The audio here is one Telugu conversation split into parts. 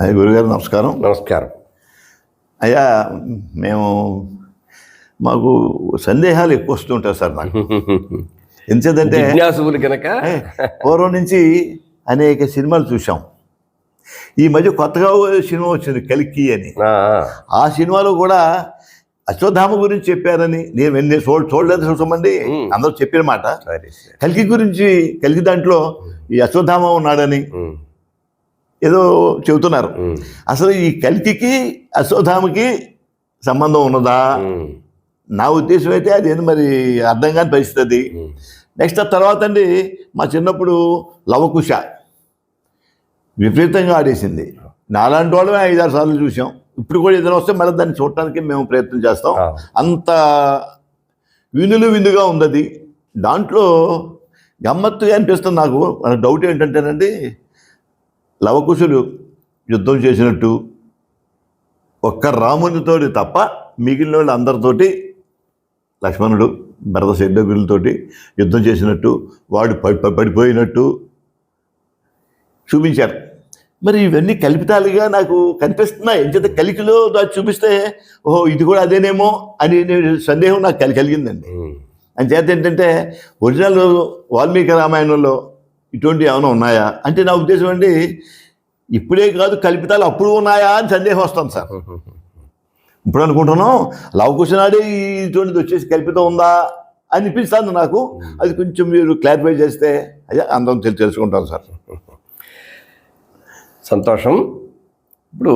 అయ్యా గురుగారు నమస్కారం. నమస్కారం. అయ్యా మేము మాకు సందేహాలు ఎక్కువ వస్తుంటాయి సార్ నాకు ఎందుకంటే కనుక పూర్వం నుంచి అనేక సినిమాలు చూసాం ఈ మధ్య కొత్తగా సినిమా వచ్చింది కలికి అని. ఆ, సినిమాలో కూడా అశ్వత్థామ గురించి చెప్పారని నేను నేను చూడ చూడలేదు చూసమండి. అందరూ చెప్పిన మాట. కలికి గురించి కలికి దాంట్లో ఈ అశ్వత్థామ ఉన్నాడని. ఏదో చెబుతున్నారు. అసలు ఈ కలికి అశ్వత్థామకి సంబంధం ఉన్నదా? నా ఉద్దేశం అయితే అదేంటి మరి అర్థం కాని పరిస్థితి. నెక్స్ట్ ఆ తర్వాత అండి మా చిన్నప్పుడు లవకుశ విపరీతంగా ఆడేసింది. నాలాంటి వాళ్ళమే ఐదారు సార్లు చూసాం. ఇప్పుడు కూడా ఏదైనా వస్తే మళ్ళీ దాన్ని చూడటానికి మేము ప్రయత్నం చేస్తాం. అంత వినులు విందుగా ఉంది దాంట్లో గమ్మత్తుగా అనిపిస్తుంది నాకు. డౌట్ ఏంటంటేనండి లవకుశులు యుద్ధం చేసినట్టు ఒక్క రామునితోటి తప్ప మిగిలిన వాళ్ళు అందరితోటి లక్ష్మణుడు భరత శైద్యగులతోటి యుద్ధం చేసినట్టు వాడు పడి పడి- పడిపోయినట్టు చూపించారు. మరి ఇవన్నీ కల్పితాలుగా నాకు కనిపిస్తున్నాయి. ఎంచేత కలికిలో చూపిస్తే ఓహో ఇది కూడా అదేనేమో అని సందేహం నాకు కలి కలిగిందండి. ఉమ్. అంచేత ఏంటంటే ఒరిజినల్ వాల్మీకి రామాయణంలో ఇటువంటి ఏమైనా ఉన్నాయా? అంటే నా ఉద్దేశం అండి ఇప్పుడే కాదు కల్పితాలు అప్పుడు ఉన్నాయా అని సందేహం వస్తుంది సార్. ఇప్పుడు అనుకుంటున్నాం లవకుశనాడే ఇటువంటిది వచ్చేసి కల్పితం ఉందా అనిపిస్తుంది నాకు. అది కొంచెం మీరు క్లారిఫై చేస్తే అదే అందరం తెలు- తెలుసుకుంటాం సార్. సంతోషం. ఇప్పుడు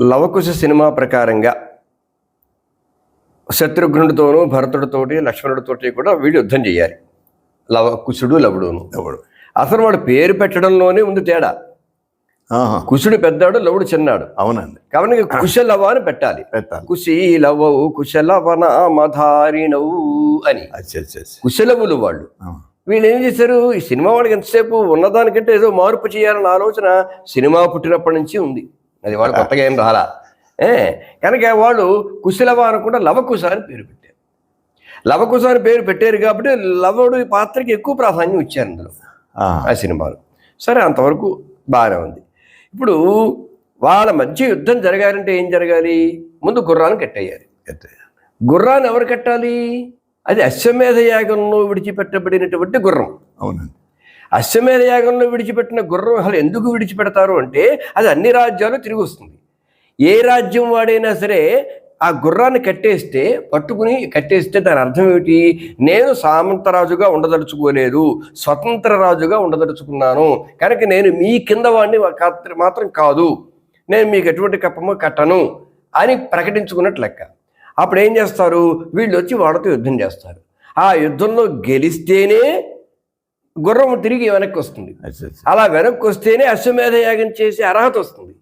లవకుశ సినిమా ప్రకారంగా శత్రుఘ్నుడితోనూ భరతుడితోటి లక్ష్మణుడితోటి కూడా వీడు యుద్ధం చేయాలి. లవకుశుడు లవుడును. ఎవడు అసలు వాడు పేరు పెట్టడంలోనే ఉంది తేడా. కుశుడు పెద్దాడు లవుడు చిన్నాడు. అవునండి. కాబట్టి కుశలవ అని పెట్టాలి. కుశీలవవు కుశలవనామధారిణవు అని. కుశలవులు వాళ్ళు. వీళ్ళు ఏం చేశారు? ఈ సినిమా వాడికి ఎంతసేపు ఉన్నదానికంటే ఏదో మార్పు చేయాలన్న ఆలోచన సినిమా పుట్టినప్పటి నుంచి ఉంది. అది వాళ్ళు కొత్తగా ఏం రాలా. ఏ కనుక వాళ్ళు కుశలవ అనకుండా లవకుశ అని పేరు పెట్టారు. లవకుశ అని పేరు పెట్టారు కాబట్టి లవుడు పాత్రకి ఎక్కువ ప్రాధాన్యం ఇచ్చారు అందులో ఆ, సినిమాలు. సరే అంతవరకు బాగానే ఉంది. ఇప్పుడు వాళ్ళ మధ్య యుద్ధం జరగాలంటే ఏం జరగాలి? ముందు గుర్రాన్ని కట్టేయాలి. గుర్రాన్ని ఎవరు కట్టాలి? అది అశ్వమేధ యాగంలో విడిచిపెట్టబడినటువంటి గుర్రం. అవునండి. అశ్వమేధ యాగంలో విడిచిపెట్టిన గుర్రం అసలు ఎందుకు విడిచిపెడతారు అంటే అది అన్ని రాజ్యాలు తిరిగి వస్తుంది. ఏ రాజ్యం వాడైనా సరే ఆ గుర్రాన్ని కట్టేస్తే పట్టుకుని కట్టేస్తే దాని అర్థం ఏమిటి? నేను సామంతరాజుగా ఉండదలుచుకోలేదు స్వతంత్ర రాజుగా ఉండదలుచుకున్నాను. కనుక నేను మీ కింద వాడిని మాత్రం కాదు. నేను మీకు ఎటువంటి కప్పమో కట్టను అని ప్రకటించుకున్నట్లు లెక్క. అప్పుడు ఏం చేస్తారు? వీళ్ళు వచ్చి వాళ్ళతో యుద్ధం చేస్తారు. ఆ యుద్ధంలో గెలిస్తేనే గుర్రం తిరిగి వెనక్కి వస్తుంది. అలా వెనక్కి వస్తేనే అశ్వమేధ యాగం చేసే అర్హత వస్తుంది.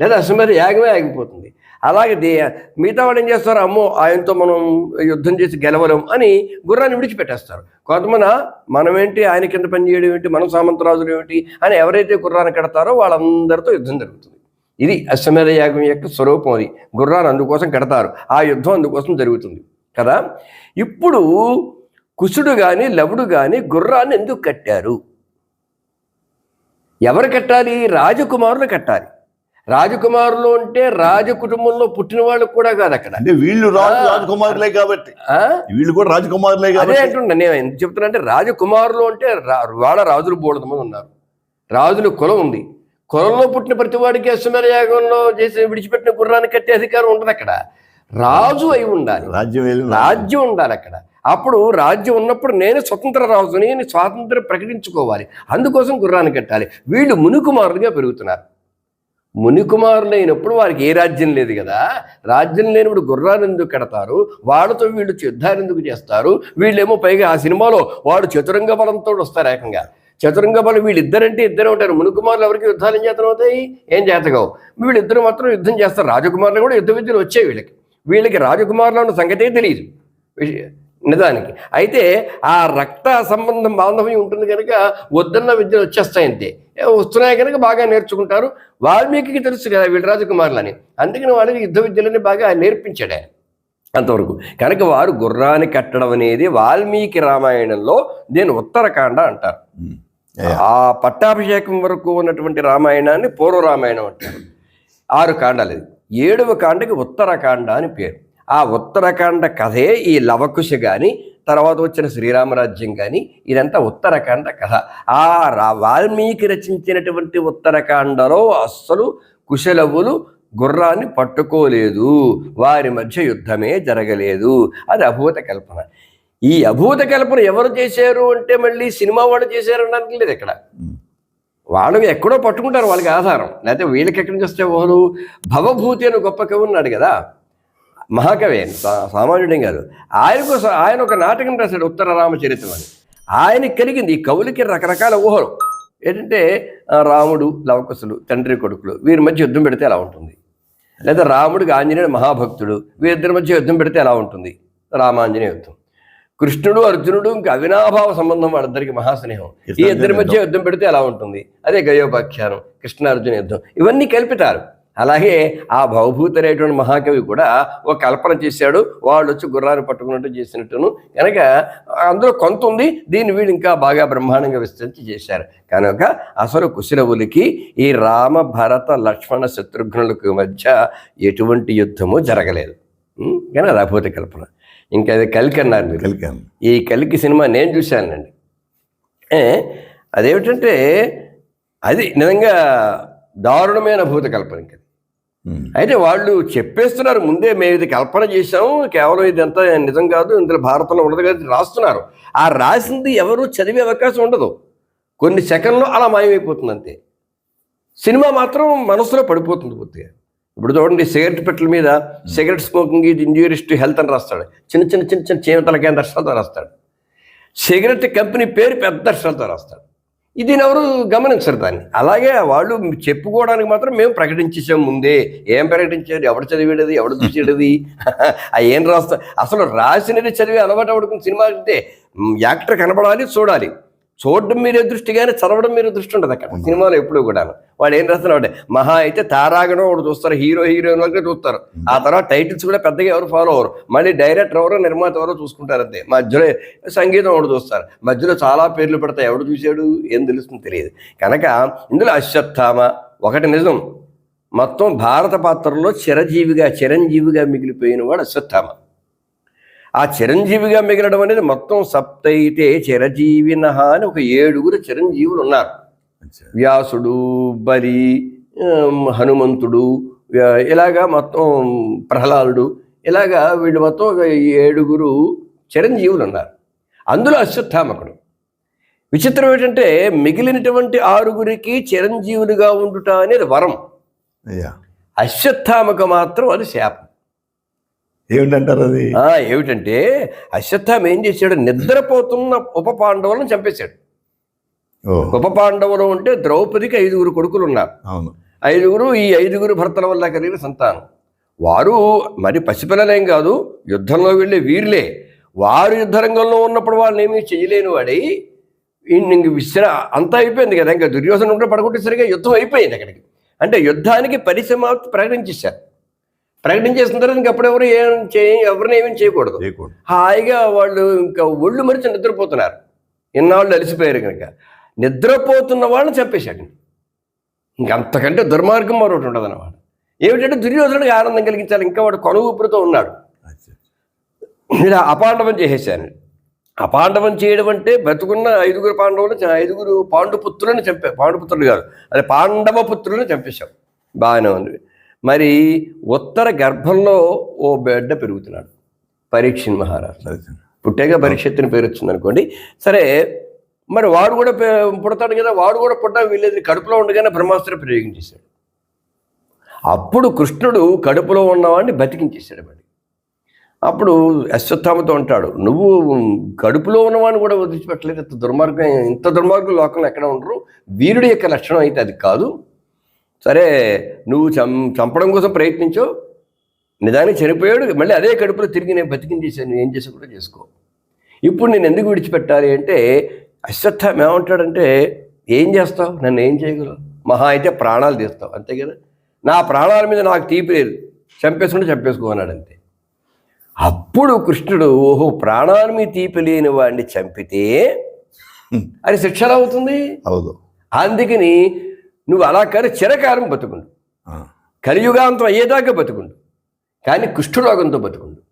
లేదా అశ్వమేధ యాగమే ఆగిపోతుంది. అలాగే దే మిగతా వాడు ఏం చేస్తారు? అమ్మో ఆయనతో మనం యుద్ధం చేసి గెలవలేం అని గుర్రాన్ని విడిచిపెట్టేస్తారు. కొంతమంది మనమేంటి? ఆయన కింద పని చేయడం ఏంటి మనం సామంతరాజులు ఏమిటి? అని ఎవరైతే గుర్రాన్ని కడతారో వాళ్ళందరితో యుద్ధం జరుగుతుంది. ఇది అశ్వమేధ యాగం యొక్క స్వరూపం అది. గుర్రాన్ని అందుకోసం కడతారు. ఆ యుద్ధం అందుకోసం జరుగుతుంది. కదా? ఇప్పుడు కుశుడు కానీ లవుడు కానీ గుర్రాన్ని ఎందుకు కట్టారు? ఎవరు కట్టాలి? రాజకుమారులు కట్టాలి. రాజకుమారులు అంటే రాజ కుటుంబంలో పుట్టిన వాళ్ళు కూడా కాదు అక్కడ. అంటే వీళ్ళు రాజు రాజకుమారులే కాబట్టి? వీళ్ళు కూడా రాజకుమారులే అదే అంటున్నా నేను ఎందుకు చెప్తున్నా అంటే రాజకుమారులు అంటే వాళ్ళ రాజులు బోడద మంది ఉన్నారు. రాజుల కులం ఉంది. కులంలో పుట్టిన ప్రతి వాడికి అశ్వమేధ యాగంలో చేసి విడిచిపెట్టిన గుర్రాన్ని కట్టే అధికారం ఉండదు అక్కడ. రాజు అయి ఉండాలి. రాజ్యం రాజ్యం ఉండాలి అక్కడ. అప్పుడు రాజ్యం ఉన్నప్పుడు నేను స్వతంత్ర రాజుని స్వాతంత్రం ప్రకటించుకోవాలి. అందుకోసం గుర్రాన్ని కట్టాలి. వీళ్ళు మునికుమారులుగా పెరుగుతున్నారు. మునికుమారులు అయినప్పుడు వారికి ఏ రాజ్యం లేదు కదా. రాజ్యం లేనప్పుడు గుర్రాన్ని ఎందుకు కడతారు? వాళ్ళతో వీళ్ళు యుద్ధాన్ని ఎందుకు చేస్తారు? వీళ్ళేమో పైగా ఆ సినిమాలో వాడు చతురంగ బలంతో వస్తారు ఏకంగా. చతురంగ బలం వీళ్ళిద్దరంటే ఇద్దరే ఉంటారు. మునికుమారులు ఎవరికి యుద్ధాలు ఏం చేతనం అవుతాయి? ఏం చేతగావు వీళ్ళిద్దరు మాత్రం యుద్ధం చేస్తారు. రాజకుమారులు కూడా యుద్ధ విద్యలు వచ్చాయి వీళ్ళకి. వీళ్ళకి రాజకుమారులు ఉన్న సంగతే తెలియదు. నిజానికి. అయితే ఆ రక్త సంబంధం బాంధవ్యం ఉంటుంది కనుక వద్దన్న విద్యలు వచ్చేస్తాయి అంతే ఏ వస్తున్నాయి కనుక బాగా నేర్చుకుంటారు. వాల్మీకి తెలుసు కదా వీళ్ళ రాజకుమారులు అని అందుకని వాళ్ళకి యుద్ధ విద్యలని బాగా నేర్పించాడు ఆయన. అంతవరకు. కనుక వారు గుర్రాన్ని కట్టడం అనేది వాల్మీకి రామాయణంలో దీని ఉత్తరకాండ అంటారు. ఆ పట్టాభిషేకం వరకు ఉన్నటువంటి రామాయణాన్ని పూర్వ రామాయణం అంటారు. ఆరు కాండాలు ఏడవ కాండకి ఉత్తరకాండ అని పేరు. ఆ ఉత్తరకాండ కథే ఈ లవకుశ కానీ తర్వాత వచ్చిన శ్రీరామరాజ్యం కానీ ఇదంతా ఉత్తరకాండ కథ. ఆ రా- వాల్మీకి రచించినటువంటి ఉత్తరకాండలో అస్సలు కుశలవులు గుర్రాన్ని పట్టుకోలేదు. వారి మధ్య యుద్ధమే జరగలేదు. అది అభూత కల్పన. ఈ అభూత కల్పన ఎవరు చేశారు అంటే మళ్ళీ సినిమా వాళ్ళు చేశారు అనడానికి లేదు ఇక్కడ. వాళ్ళు ఎక్కడో పట్టుకుంటారు వాళ్ళకి ఆధారం. లేకపోతే వీళ్ళకి ఎక్కడి నుంచి వస్తే వాళ్ళు భవభూతి అని గొప్ప కవి ఉన్నాడు కదా. మహాకవి ఆయన, సామాన్యుడేం కాదు. ఆయన కోసం ఆయన ఒక నాటకం రాశాడు ఉత్తర రామచరిత్రం అని. ఆయనకి కలిగింది ఈ కవులకి రకరకాల ఊహలు. ఏంటంటే రాముడు లవకుశులు తండ్రి కొడుకులు వీరి మధ్య యుద్ధం పెడితే ఎలా ఉంటుంది? లేదా రాముడికి ఆంజనేయుడు మహాభక్తుడు వీరిద్దరి మధ్య యుద్ధం పెడితే ఎలా ఉంటుంది? రామాంజనేయ యుద్ధం. కృష్ణుడు అర్జునుడు ఇంకా అవినాభావ సంబంధం వాళ్ళిద్దరికి మహాస్నేహం. ఈ ఇద్దరి మధ్య యుద్ధం. పెడితే ఎలా ఉంటుంది? అదే గయోపాఖ్యానం కృష్ణార్జున యుద్ధం. ఇవన్నీ కల్పితారు అలాగే ఆ భవభూత అనేటువంటి మహాకవి కూడా ఒక కల్పన చేశాడు. వాళ్ళు వచ్చి గుర్రాన్ని పట్టుకున్నట్టు చేసినట్టును. కనుక అందులో కొంత ఉంది. దీన్ని వీళ్ళు ఇంకా బాగా బ్రహ్మాండంగా విస్తరించి చేశారు. కనుక అసలు కుశలవులకి ఈ రామ భరత లక్ష్మణ శత్రుఘ్నులకు మధ్య ఎటువంటి యుద్ధము జరగలేదు? కానీ అభూత కల్పన. ఇంకా అది కలికి అన్నారు మీరు. ఈ కలికి సినిమా నేను చూశానండి అదేమిటంటే అది నిజంగా దారుణమైన భూత కల్పన ఇంకా ఉమ్. అయితే వాళ్ళు చెప్పేస్తున్నారు ముందే మేము ఇది కల్పన చేశాము కేవలం ఇదంతా నిజం కాదు ఇందులో భారతంలో ఉండదు కదా రాస్తున్నారు. ఆ రాసింది ఎవరు చదివే అవకాశం ఉండదు. కొన్ని సెకండ్లు అలా మాయమైపోతుంది అంతే. సినిమా మాత్రం మనసులో పడిపోతుంది పూర్తిగా. ఇప్పుడు చూడండి సిగరెట్ పెట్టెల మీద సిగరెట్ స్మోకింగ్ ఇది ఇంజూరియస్ టు హెల్త్ అని రాస్తాడు. చిన్న చిన్న చిన్న చిన్న అంత అక్షరాలతో రాస్తాడు. సిగరెట్ కంపెనీ పేరు పెద్ద అక్షరాలతో రాస్తాడు. ఇది ఎవరు గమనించరు దాన్ని. అలాగే వాళ్ళు చెప్పుకోవడానికి మాత్రం మేము ప్రకటించేసాం ముందే. ఏం ప్రకటించారు? ఎవడు చదివేది ఎవడు చూసేది ఆ ఏం రాస్తా? అసలు రాసినది చదివి అలవాటు పడుకుని సినిమా అంటే యాక్టర్ కనబడాలి చూడాలి. చూడడం మీరే దృష్టి కానీ చదవడం మీరే దృష్టి ఉండదు అక్కడ. సినిమాలో ఎప్పుడు కూడా వాడు ఏం రాస్తున్నాడు మహా అయితే తారాగణం ఒకటి చూస్తారు హీరో హీరోయిన్ వరకే చూస్తారు. ఆ తర్వాత టైటిల్స్ కూడా పెద్దగా ఎవరు ఫాలో అవ్వరు. మళ్ళీ డైరెక్టర్ ఎవరో నిర్మాత ఎవరో చూసుకుంటారు అంతే. మధ్యలో సంగీతం ఒకటి చూస్తారు. మధ్యలో చాలా పేర్లు పెడతాయి. ఎవడు చూశాడు ఏం తెలుస్తుంది తెలియదు. కనుక ఇందులో అశ్వత్థామ ఒకటి నిజం. మొత్తం భారత పాత్రలో చిరజీవిగా చిరంజీవిగా మిగిలిపోయిన వాడు అశ్వత్థామ. ఆ చిరంజీవిగా మిగలడం అనేది మొత్తం సప్తైతే చిరజీవిన అని ఒక ఏడుగురు చిరంజీవులు ఉన్నారు. వ్యాసుడు బలి హనుమంతుడు ఇలాగా మొత్తం ప్రహ్లాదుడు ఇలాగా వీళ్ళు మొత్తం ఒక ఏడుగురు చిరంజీవులు ఉన్నారు అందులో అశ్వత్థామకుడు. విచిత్రం ఏంటంటే మిగిలినటువంటి ఆరుగురికి చిరంజీవులుగా ఉండుట అనేది వరం. అశ్వత్థామకు మాత్రం అది శాపం. ఏమిటంటారు అది? ఏమిటంటే అశ్వత్థామ ఏం చేశాడు? నిద్రపోతున్న ఉప పాండవులను చంపేశాడు. ఉప పాండవులు అంటే ద్రౌపదికి ఐదుగురు కొడుకులు ఉన్నారు అవును. ఐదుగురు ఈ ఐదుగురు భర్తల వల్ల కలిగిన సంతానం. వారు మరి పసిపిల్లలేం కాదు యుద్ధంలో వెళ్ళే వీరులే. వారు యుద్ధరంగంలో ఉన్నప్పుడు వాళ్ళని ఏమీ చేయలేని వాడి ఇంక విశ్ర అంతా అయిపోయింది కదా. ఇంకా దుర్యోధన ఉంటే పడగొట్టేసరిగా యుద్ధం అయిపోయింది అక్కడికి. అంటే యుద్ధానికి పరిసమాప్తి ప్రకటించేశారు. ప్రకటించేసిన తర్వాత ఇంక అప్పుడెవరు ఏం చేయ ఎవరిని ఏమీ చేయకూడదు. హాయిగా వాళ్ళు ఇంకా ఒళ్ళు మరిచి నిద్రపోతున్నారు. ఇన్నాళ్ళు అలసిపోయారు కనుక. నిద్రపోతున్న వాళ్ళని చంపేశాడు ఇంకంతకంటే దుర్మార్గం మరొకటి ఉండదు అన్నమాట ఏమిటంటే దుర్యోధనుడికి ఆనందం కలిగించాలి. ఇంకా వాడు కొను ఊపిరితో ఉన్నాడు. ఇలా అపాండవం చేసేసాను అపాండవం చేయడం అంటే బతుకున్న ఐదుగురు పాండవులు ఐదుగురు పాండుపుత్రులను చంపా పాండుపుత్రులు కాదు. అదే పాండవ పుత్రులను చంపేశాం. బాగానే ఉంది. మరి ఉత్తర గర్భంలో ఓ బిడ్డ పెరుగుతున్నాడు. పరీక్షణ్ మహారాజు. సరే. పుట్టేగా పరీక్షత్తుని పేరు వచ్చింది అనుకోండి సరే మరి వాడు కూడా పుడతాడు కదా వాడు కూడా పుట్టా వీళ్ళది కడుపులో ఉండగానే బ్రహ్మాస్త్రం ప్రయోగించేశాడు అప్పుడు కృష్ణుడు కడుపులో ఉన్నవాడిని బతికించేశాడు మరి అప్పుడు అశ్వత్థామతో అంటాడు నువ్వు కడుపులో ఉన్నవాడిని కూడా వదిలిపెట్టలేదు ఇంత దుర్మార్గం ఇంత దుర్మార్గం లోకంలో ఎక్కడ ఉండరు. వీరుడి యొక్క లక్షణం అయితే అది కాదు. సరే నువ్వు చం చంపడం కోసం ప్రయత్నించు. నిదానికి చనిపోయాడు. మళ్ళీ అదే కడుపులో తిరిగి నేను బతికించేసాను నువ్వు ఏం చేసి కూడా చేసుకో. ఇప్పుడు నేను ఎందుకు విడిచిపెట్టాలి అంటే అశ్వత్థం ఏమంటాడంటే ఏం చేస్తావు? నన్ను ఏం చేయగలవు? మహా అయితే ప్రాణాలు తీస్తావు. అంతే కదా? నా ప్రాణాల మీద నాకు తీపి లేదు. చంపేసుకుంటే చంపేసుకో అన్నాడు అంతే. అప్పుడు కృష్ణుడు ఓహో ప్రాణాల మీద తీపి లేని వాడిని చంపితే అది శిక్ష ఎలా అవుతుంది అవును. అందుకని నువ్వు అలా కానీ చిరకాలం బతుకుండు. కలియుగాంతం అయ్యేదాకా బతుకుండు. కానీ కుష్ఠరోగంతో బతుకుండు.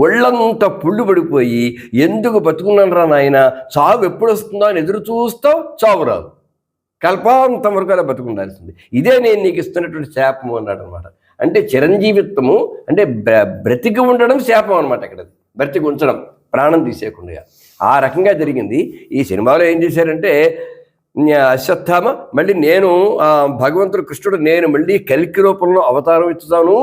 ఒళ్ళంతా పుళ్ళు పడిపోయి ఎందుకు బతుకున్నాను రా నాయన? చావు ఎప్పుడు వస్తుందో అని ఎదురు చూస్తావు చావు రాదు. కల్పాంతం వరకు అలా బతుకుండాల్సింది. ఇదే నేను నీకు ఇస్తున్నటువంటి శాపము అన్నాడు అనమాట అంటే చిరంజీవిత్వము అంటే బ్ర- బ్రతికి ఉండడం శాపం అనమాట ఇక్కడ. బ్రతికి ఉంచడం ప్రాణం తీసేయకుండా. ఆ రకంగా జరిగింది. ఈ సినిమాలో ఏం చేశారంటే అశ్వత్థామ మళ్ళీ నేను ఆ, భగవంతుడు కృష్ణుడు నేను మళ్ళీ కలికి రూపంలో అవతారం ఇచ్చుతాను.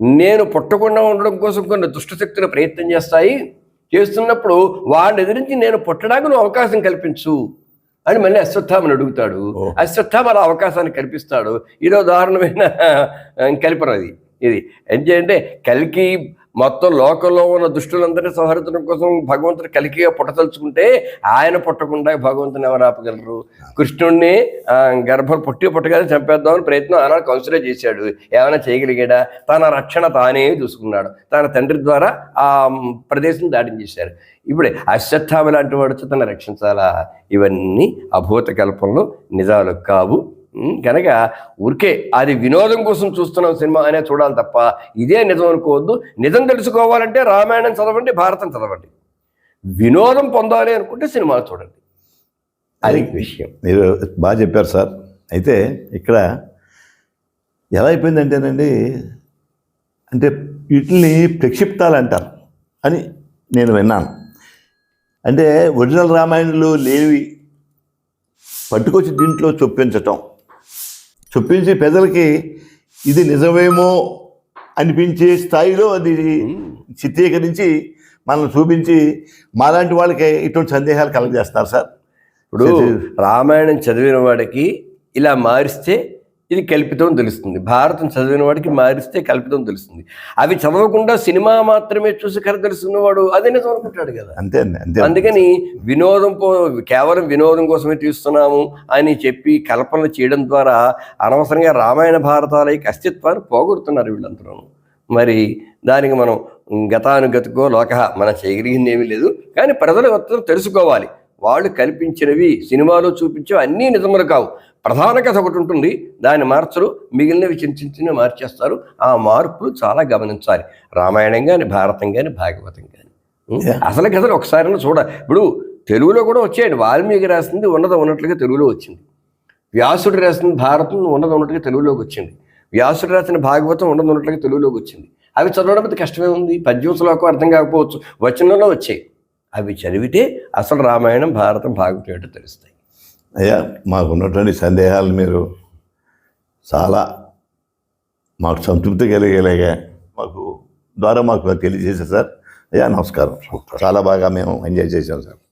నేను పుట్టకుండా ఉండడం కోసం కొన్ని దుష్టశక్తులు ప్రయత్నం చేస్తాయి. చేస్తున్నప్పుడు వాడిని ఎదిరించి నేను పుట్టడానికి నువ్వు అవకాశం కల్పించు అని మళ్ళీ అశ్వత్థామని అడుగుతాడు. అశ్వత్థామ అలా అవకాశాన్ని కల్పిస్తాడు. ఇదో దారుణమైన కల్పన అది. ఇది. ఏంటంటే కలికి మొత్తం లోకంలో ఉన్న దుష్టులందరినీ సంహరించడం కోసం భగవంతుడు కలికిగా పుట్టదలుచుకుంటే ఆయన పుట్టకుండా భగవంతుని ఎవరు ఆపగలరు? కృష్ణుడిని గర్భం పుట్టి పుట్టగానే చంపేద్దామని ప్రయత్నం ఆనాడు కౌన్సిలర్ చేశాడు. ఏమైనా చేయగలిగాడా? తన రక్షణ తానే చూసుకున్నాడు. తన తండ్రి ద్వారా ఆ ప్రదేశం దాటించేశారు ఇప్పుడే అశ్వత్థామ లాంటి వాడు తన రక్షించాలా? ఇవన్నీ అభూత కల్పంలో నిజాలు కావు. కనుక ఊరికే అది వినోదం కోసం చూస్తున్నాం సినిమా అనే చూడాలి తప్ప ఇదే నిజం అనుకోవద్దు. నిజం తెలుసుకోవాలంటే రామాయణం చదవండి భారతం చదవండి. వినోదం పొందాలి అనుకుంటే సినిమాలు చూడండి. అది విషయం. మీరు బాగా చెప్పారు సార్. అయితే ఇక్కడ ఎలా అయిపోయిందంటేనండి అంటే వీటిని ప్రక్షిప్తాలు అంటారు అని నేను విన్నాను. అంటే ఒరిజినల్ రామాయణంలో లేనివి పట్టుకొచ్చి దీంట్లో చొప్పించటం చొప్పించి ప్రజలకి ఇది నిజమేమో అనిపించే స్థాయిలో అది చిత్రీకరించి మనం చూపించి మాలాంటి వాళ్ళకి ఇటువంటి సందేహాలు కలగజేస్తారు సార్. ఇప్పుడు రామాయణం చదివిన వాడికి ఇలా మారిస్తే ఇది కల్పితం తెలుస్తుంది. భారతం చదివిన వాడికి మారిస్తే కల్పితం తెలుస్తుంది. అవి చదవకుండా సినిమా మాత్రమే చూసి కథ తెలుసుకున్నవాడు అదే అనుకుంటాడు కదా. అంతే అంతే అందుకని వినోదం కేవలం వినోదం కోసమే తీస్తున్నాము అని చెప్పి కల్పనలు చేయడం ద్వారా అనవసరంగా రామాయణ భారతాల యొక్క అస్తిత్వాన్ని పోగొడుతున్నారు వీళ్ళందరూ మరి దానికి మనం గతానుగతికో లోక మనం చేయగలిగింది ఏమీ లేదు. కానీ ప్రజలు తెలుసుకోవాలి. వాళ్ళు కల్పించినవి సినిమాలో చూపించేవి అన్నీ నిజములు కావు. ప్రధాన కథ ఒకటి ఉంటుంది. దాన్ని మార్చరు. మిగిలినవి చిన్న చిన్న చిన్న మార్చేస్తారు. ఆ మార్పులు చాలా గమనించాలి. రామాయణం కానీ భారతం కానీ భాగవతం కానీ? అసలు కథలు ఒకసారి చూడ ఇప్పుడు తెలుగులో కూడా వచ్చాయండి. వాల్మీకి రాసింది ఉన్నది ఉన్నట్లుగా తెలుగులో వచ్చింది. వ్యాసుడు రాసిన భారతం ఉన్నది ఉన్నట్టుగా తెలుగులోకి వచ్చింది. వ్యాసుడు రాసిన భాగవతం ఉన్నది ఉన్నట్లుగా తెలుగులోకి వచ్చింది. అవి చదవడం కష్టమే ఉంది. పద్యం శ్లోకం అర్థం కాకపోవచ్చు. వచనంలో వచ్చాయి. అవి చదివితే అసలు రామాయణం భారతం భాగవతం తెలుస్తాయి. అయ్యా మాకు ఉన్నటువంటి సందేహాలు మీరు చాలా మాకు సంతృప్తి కలిగేలాగా మాకు ద్వారా మాకు తెలియజేశారు సార్. అయ్యా నమస్కారం. చాలా బాగా మేము ఎంజాయ్ చేసాం సార్.